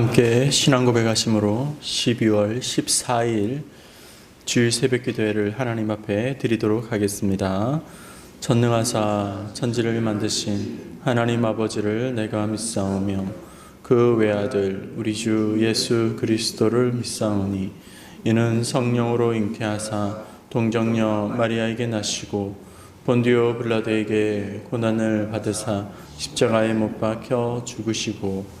함께 신앙 고백하심으로 12월 14일 주일 새벽 기도회를 하나님 앞에 드리도록 하겠습니다. 전능하사 천지를 만드신 하나님 아버지를 내가 믿사오며 그 외아들 우리 주 예수 그리스도를 믿사오니 이는 성령으로 잉태하사 동정녀 마리아에게 나시고 본디오 빌라도에게 고난을 받으사 십자가에 못 박혀 죽으시고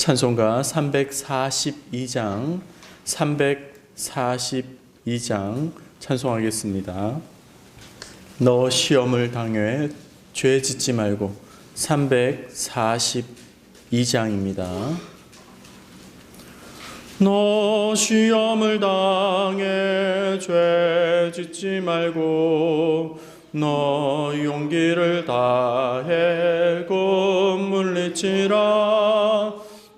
찬송가 342장 342장 찬송하겠습니다. 너 시험을 당해 죄 짓지 말고 342장입니다. 너 시험을 당해 죄 짓지 말고 너 용기를 다해 곧 물리치라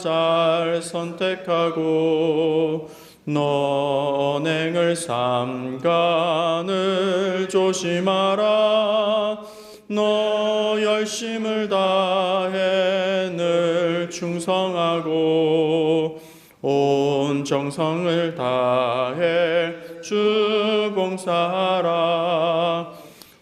잘 선택하고 너 언행을 삼가 늘 조심하라. 너 열심을 다해 늘 충성하고 온 정성을 다해 주 봉사하라.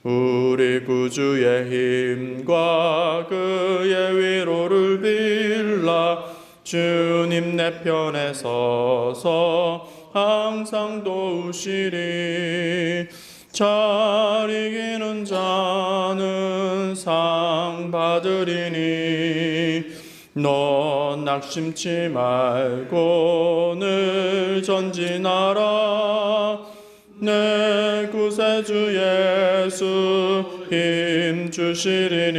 우리 구주의 힘과 그의 위로를 빌라 주님 내 편에 서서 항상 도우시리. 잘 이기는 자는 상 받으리니 너 낙심치 말고 늘 전진하라. 내 구세주 예수 힘 주시리니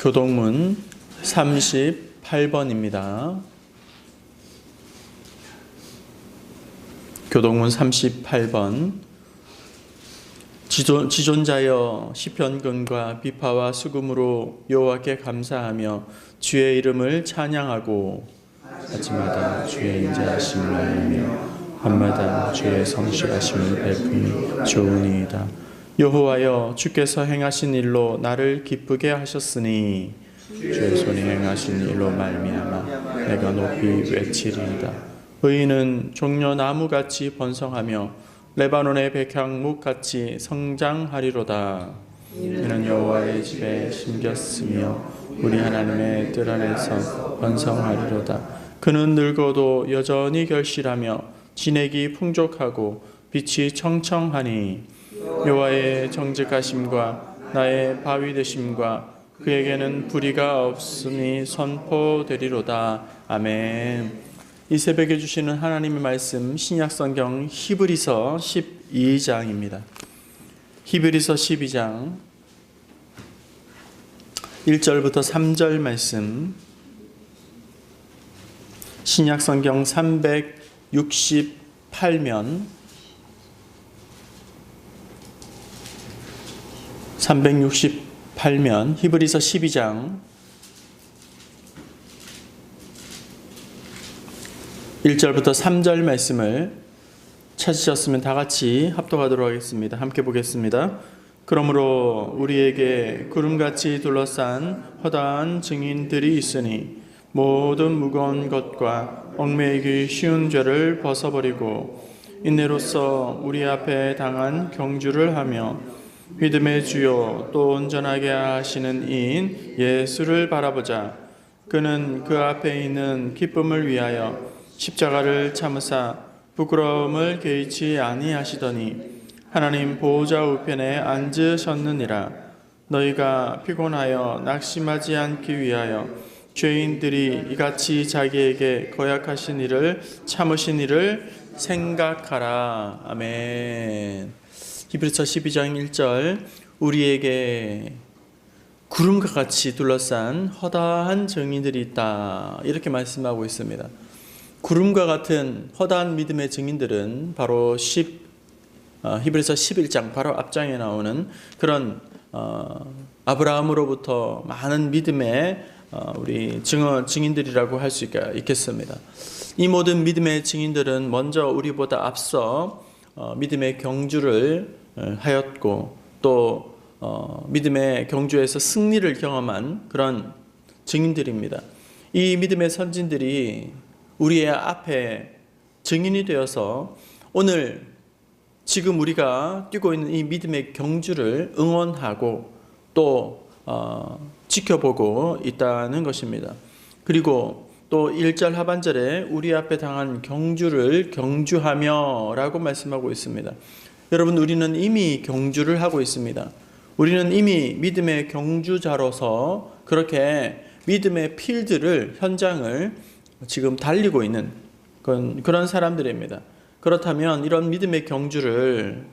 교동문 38번입니다. 교동문 38번 지존, 지존자여 시편근과 비파와 수금으로 여호와께 감사하며 주의 이름을 찬양하고 아침마다 주의 인자하심을 알며 밤마다 주의 성실하심을 베품이 좋으니이다. 여호와여 주께서 행하신 일로 나를 기쁘게 하셨으니 주의 손이 행하신 일로 말미암아 내가 높이 외치리이다. 의인은 종려 나무같이 번성하며 레바논의 백향목같이 성장하리로다. 이는 여호와의 집에 심겼으며 우리 하나님의 뜰 안에서 번성하리로다. 그는 늙어도 여전히 결실하며 진액이 풍족하고 빛이 청청하니 여호와의 정직하심과 나의 바위 되심과 그에게는 불의가 없음이 선포되리로다. 아멘. 이 새벽에 주시는 하나님의 말씀 신약 성경 히브리서 12장입니다. 히브리서 12장 1절부터 3절 말씀 신약 성경 368면 368면 히브리서 12장 1절부터 3절 말씀을 찾으셨으면 다 같이 합독하도록 하겠습니다. 함께 보겠습니다. 그러므로 우리에게 구름같이 둘러싼 허다한 증인들이 있으니 모든 무거운 것과 얽매이기 쉬운 죄를 벗어버리고 인내로서 우리 앞에 당한 경주를 하며 믿음의 주요 또 온전하게 하시는 이인 예수를 바라보자. 그는 그 앞에 있는 기쁨을 위하여 십자가를 참으사 부끄러움을 개의치 아니하시더니 하나님 보호자 우편에 앉으셨느니라. 너희가 피곤하여 낙심하지 않기 위하여 죄인들이 이같이 자기에게 거약하신 일을 참으신 일을 생각하라. 아멘 히브리서 12장 1절 우리에게 구름과 같이 둘러싼 허다한 증인들이 있다 이렇게 말씀하고 있습니다. 구름과 같은 허다한 믿음의 증인들은 바로 10 어, 히브리서 11장 바로 앞장에 나오는 그런 어, 아브라함으로부터 많은 믿음의 어, 우리 증언 증인들이라고 할 수 있겠습니다. 이 모든 믿음의 증인들은 먼저 우리보다 앞서 어, 믿음의 경주를 어, 하였고 또 어, 믿음의 경주에서 승리를 경험한 그런 증인들입니다. 이 믿음의 선진들이 우리의 앞에 증인이 되어서 오늘 지금 우리가 뛰고 있는 이 믿음의 경주를 응원하고 또 어, 지켜보고 있다는 것입니다. 그리고 또 1절 하반절에 우리 앞에 당한 경주를 경주하며 라고 말씀하고 있습니다. 여러분 우리는 이미 경주를 하고 있습니다. 우리는 이미 믿음의 경주자로서 그렇게 믿음의 필드를 현장을 지금 달리고 있는 그런, 그런 사람들입니다. 그렇다면 이런 믿음의 경주를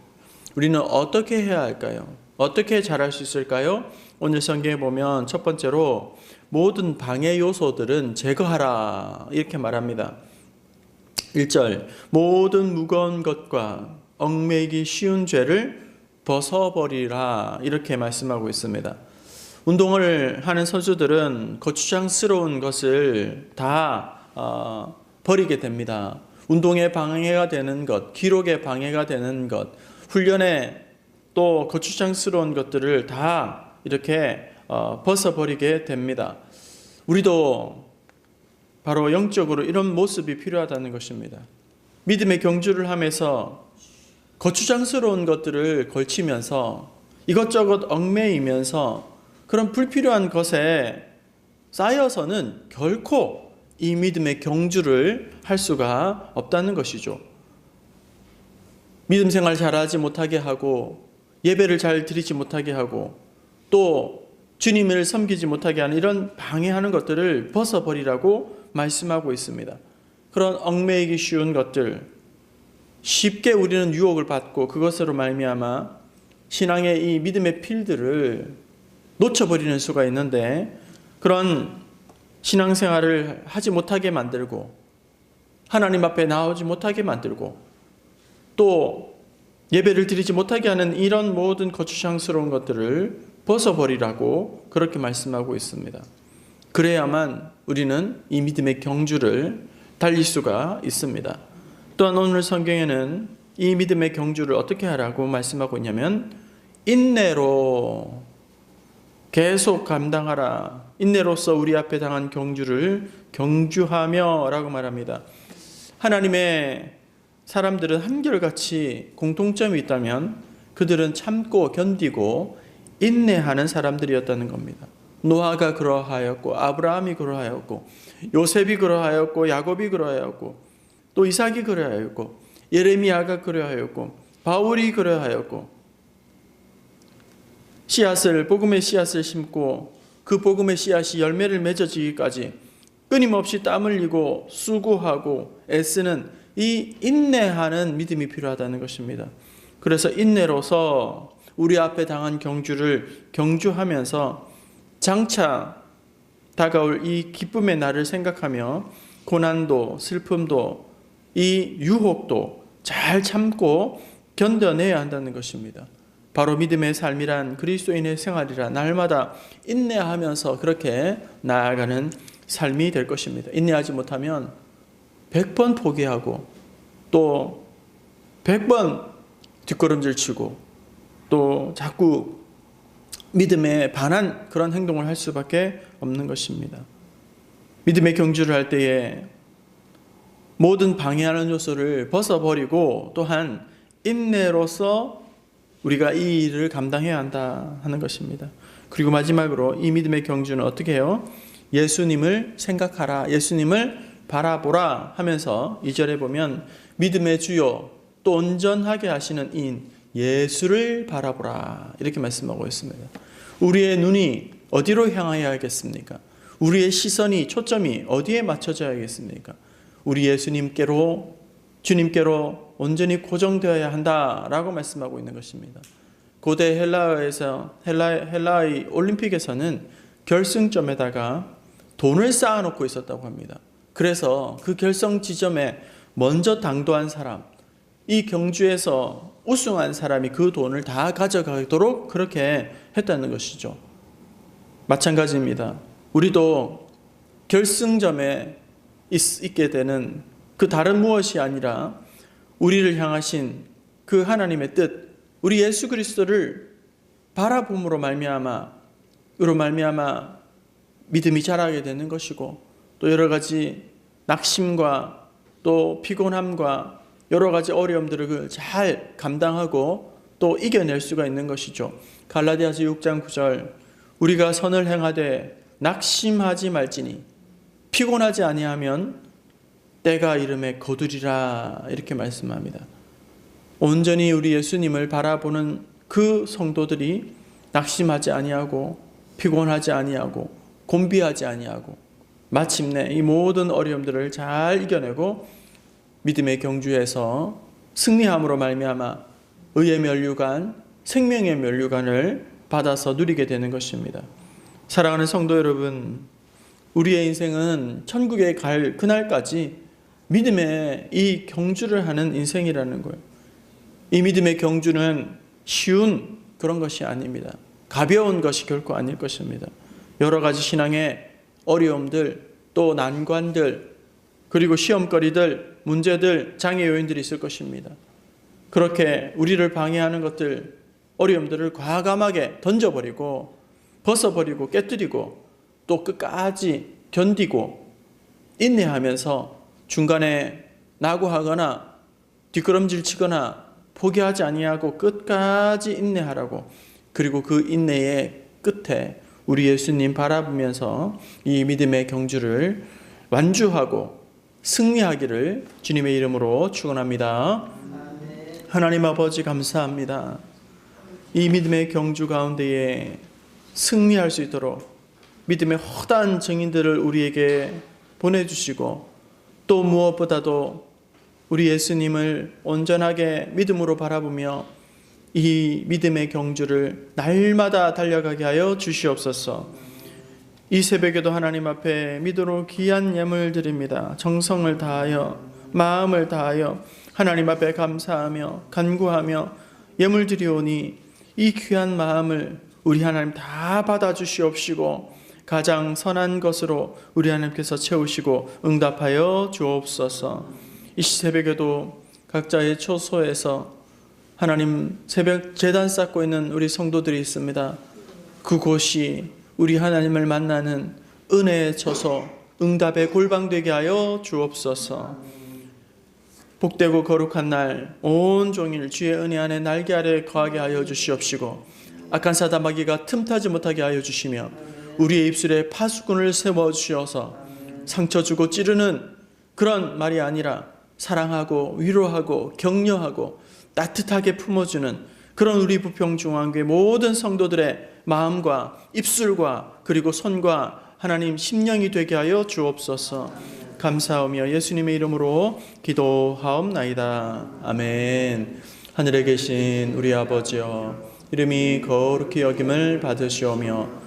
우리는 어떻게 해야 할까요? 어떻게 잘할 수 있을까요? 오늘 성경에 보면 첫 번째로 모든 방해 요소들은 제거하라 이렇게 말합니다. 1절 모든 무거운 것과 얽매이기 쉬운 죄를 벗어버리라 이렇게 말씀하고 있습니다. 운동을 하는 선수들은 거추장스러운 것을 다 어, 버리게 됩니다. 운동에 방해가 되는 것, 기록에 방해가 되는 것, 훈련에 또 거추장스러운 것들을 다 이렇게 어, 벗어버리게 됩니다. 우리도 바로 영적으로 이런 모습이 필요하다는 것입니다. 믿음의 경주를 하면서 거추장스러운 것들을 걸치면서 이것저것 얽매이면서 그런 불필요한 것에 쌓여서는 결코 이 믿음의 경주를 할 수가 없다는 것이죠. 믿음 생활 잘하지 못하게 하고 예배를 잘 드리지 못하게 하고 또 주님을 섬기지 못하게 하는 이런 방해하는 것들을 벗어버리라고 말씀하고 있습니다. 그런 얽매이기 쉬운 것들 쉽게 우리는 유혹을 받고 그것으로 말미암아 신앙의 이 믿음의 필드를 놓쳐버리는 수가 있는데 그런 신앙생활을 하지 못하게 만들고 하나님 앞에 나오지 못하게 만들고 또 예배를 드리지 못하게 하는 이런 모든 거추장스러운 것들을 벗어버리라고 그렇게 말씀하고 있습니다. 그래야만 우리는 이 믿음의 경주를 달릴 수가 있습니다. 또한 오늘 성경에는 이 믿음의 경주를 어떻게 하라고 말씀하고 있냐면 인내로 계속 감당하라. 인내로서 우리 앞에 당한 경주를 경주하며 라고 말합니다. 하나님의 사람들은 한결같이 공통점이 있다면 그들은 참고 견디고 인내하는 사람들이었다는 겁니다. 노아가 그러하였고 아브라함이 그러하였고 요셉이 그러하였고 야곱이 그러하였고 또 이삭이 그러하였고 예레미야가 그러하였고 바울이 그러하였고 씨앗을 복음의 씨앗을 심고 그 복음의 씨앗이 열매를 맺어지기까지 끊임없이 땀 흘리고 수고하고 애쓰는 이 인내하는 믿음이 필요하다는 것입니다. 그래서 인내로서 우리 앞에 당한 경주를 경주하면서 장차 다가올 이 기쁨의 날을 생각하며 고난도 슬픔도 이 유혹도 잘 참고 견뎌내야 한다는 것입니다. 바로 믿음의 삶이란 그리스도인의 생활이라 날마다 인내하면서 그렇게 나아가는 삶이 될 것입니다. 인내하지 못하면 100번 포기하고 또 100번 뒷걸음질 치고 또 자꾸 믿음에 반한 그런 행동을 할 수밖에 없는 것입니다. 믿음의 경주를 할 때에 모든 방해하는 요소를 벗어버리고 또한 인내로서 우리가 이 일을 감당해야 한다 하는 것입니다. 그리고 마지막으로 이 믿음의 경주는 어떻게 해요? 예수님을 생각하라, 예수님을 바라보라 하면서 이절에 보면 믿음의 주요 또 온전하게 하시는 인 예수를 바라보라 이렇게 말씀하고 있습니다. 우리의 눈이 어디로 향하여야 겠습니까? 우리의 시선이 초점이 어디에 맞춰져야 겠습니까? 우리 예수님께로 주님께로 온전히 고정되어야 한다라고 말씀하고 있는 것입니다. 고대 헬라에서 헬라 헬라의 올림픽에서는 결승점에다가 돈을 쌓아놓고 있었다고 합니다. 그래서 그 결성 지점에 먼저 당도한 사람, 이 경주에서 우승한 사람이 그 돈을 다 가져가도록 그렇게 했다는 것이죠. 마찬가지입니다. 우리도 결승점에 있, 게 되는 그 다른 무엇이 아니라 우리를 향하신 그 하나님의 뜻, 우리 예수 그리스도를 바라봄으로 말미암아 으로 말미암아 믿음이 자라게 되는 것이고 또 여러 가지 낙심과 또 피곤함과 여러 가지 어려움들을 잘 감당하고 또 이겨낼 수가 있는 것이죠. 갈라디아서 6장 9절 우리가 선을 행하되 낙심하지 말지니 피곤하지 아니하면 때가 이름에 거두리라 이렇게 말씀합니다. 온전히 우리 예수님을 바라보는 그 성도들이 낙심하지 아니하고 피곤하지 아니하고 곤비하지 아니하고 마침내 이 모든 어려움들을 잘 이겨내고 믿음의 경주에서 승리함으로 말미암아 의의 면류관, 생명의 면류관을 받아서 누리게 되는 것입니다. 사랑하는 성도 여러분, 우리의 인생은 천국에 갈 그날까지 믿음의 이 경주를 하는 인생이라는 거예요. 이 믿음의 경주는 쉬운 그런 것이 아닙니다. 가벼운 것이 결코 아닐 것입니다. 여러 가지 신앙의 어려움들, 또 난관들, 그리고 시험거리들, 문제들, 장애 요인들이 있을 것입니다. 그렇게 우리를 방해하는 것들, 어려움들을 과감하게 던져버리고, 벗어버리고, 깨뜨리고, 또 끝까지 견디고, 인내하면서 중간에 낙오하거나, 뒷걸음질 치거나, 포기하지 아니하고 끝까지 인내하라고, 그리고 그 인내의 끝에 우리 예수님 바라보면서 이 믿음의 경주를 완주하고 승리하기를 주님의 이름으로 축원합니다. 하나님 아버지 감사합니다. 이 믿음의 경주 가운데에 승리할 수 있도록 믿음의 허다한 증인들을 우리에게 보내주시고 또 무엇보다도 우리 예수님을 온전하게 믿음으로 바라보며 이 믿음의 경주를 날마다 달려가게 하여 주시옵소서. 이 새벽에도 하나님 앞에 믿음으로 귀한 예물 드립니다. 정성을 다하여 마음을 다하여 하나님 앞에 감사하며 간구하며 예물 드리오니 이 귀한 마음을 우리 하나님 다 받아 주시옵시고 가장 선한 것으로 우리 하나님께서 채우시고 응답하여 주옵소서. 이 새벽에도 각자의 초소에서 하나님 새벽 재단 쌓고 있는 우리 성도들이 있습니다. 그곳이 우리 하나님을 만나는 은혜의 처소, 응답의 골방 되게 하여 주옵소서. 복되고 거룩한 날, 온 종일 주의 은혜 안에 날개 아래 거하게 하여 주시옵시고, 악한 사다마귀가 틈타지 못하게 하여 주시며, 우리의 입술에 파수꾼을 세워 주셔서 상처 주고 찌르는 그런 말이 아니라 사랑하고 위로하고 격려하고 따뜻하게 품어주는 그런 우리 부평중앙교회 모든 성도들의 마음과 입술과 그리고 손과 하나님 심령이 되게 하여 주옵소서 감사하며 예수님의 이름으로 기도하옵나이다. 아멘. 하늘에 계신 우리 아버지여 이름이 거룩히 여김을 받으시오며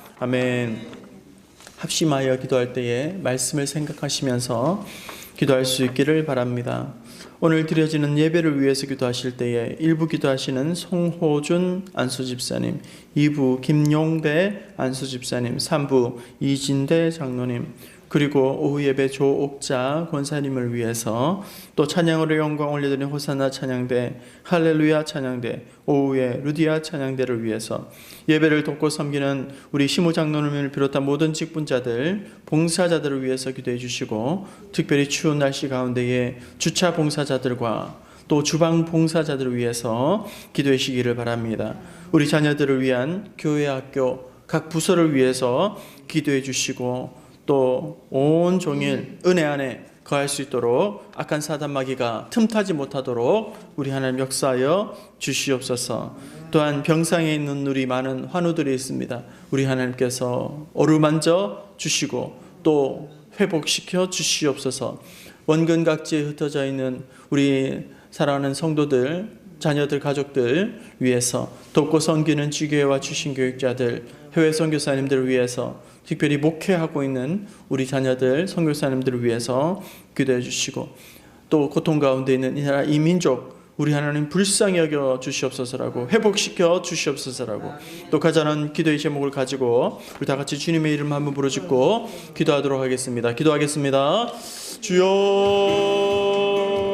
아멘. 합심하여 기도할 때에 말씀을 생각하시면서 기도할 수 있기를 바랍니다. 오늘 드려지는 예배를 위해서 기도하실 때에 1부 기도하시는 송호준 안수 집사님, 2부 김용대 안수 집사님, 3부 이진대 장로님, 그리고 오후 예배 조옥자 권사님을 위해서 또 찬양으로 영광 올려드리는 호사나 찬양대, 할렐루야 찬양대, 오후에 루디아 찬양대를 위해서 예배를 돕고 섬기는 우리 시무 장로님을 비롯한 모든 직분자들, 봉사자들을 위해서 기도해 주시고 특별히 추운 날씨 가운데에 주차 봉사자들과 또 주방 봉사자들을 위해서 기도해 주시기를 바랍니다. 우리 자녀들을 위한 교회 학교 각 부서를 위해서 기도해 주시고 또 온 종일 은혜 안에 거할 수 있도록 악한 사단 마귀가 틈타지 못하도록 우리 하나님 역사하여 주시옵소서. 또한 병상에 있는 우리 많은 환우들이 있습니다. 우리 하나님께서 어루만져 주시고 또 회복시켜 주시옵소서. 원근 각지에 흩어져 있는 우리 사랑하는 성도들, 자녀들, 가족들 위해서 돕고 섬기는 지교회와 주신 교육자들, 해외 선교사님들을 위해서 특별히 목회하고 있는 우리 자녀들, 선교사님들을 위해서 기도해 주시고 또 고통 가운데 있는 이 나라 이 민족 우리 하나님 불쌍히 여겨 주시옵소서라고 회복시켜 주시옵소서라고 또 가자는 기도의 제목을 가지고 우리 다 같이 주님의 이름 한번 부르짖고 기도하도록 하겠습니다. 기도하겠습니다. 주여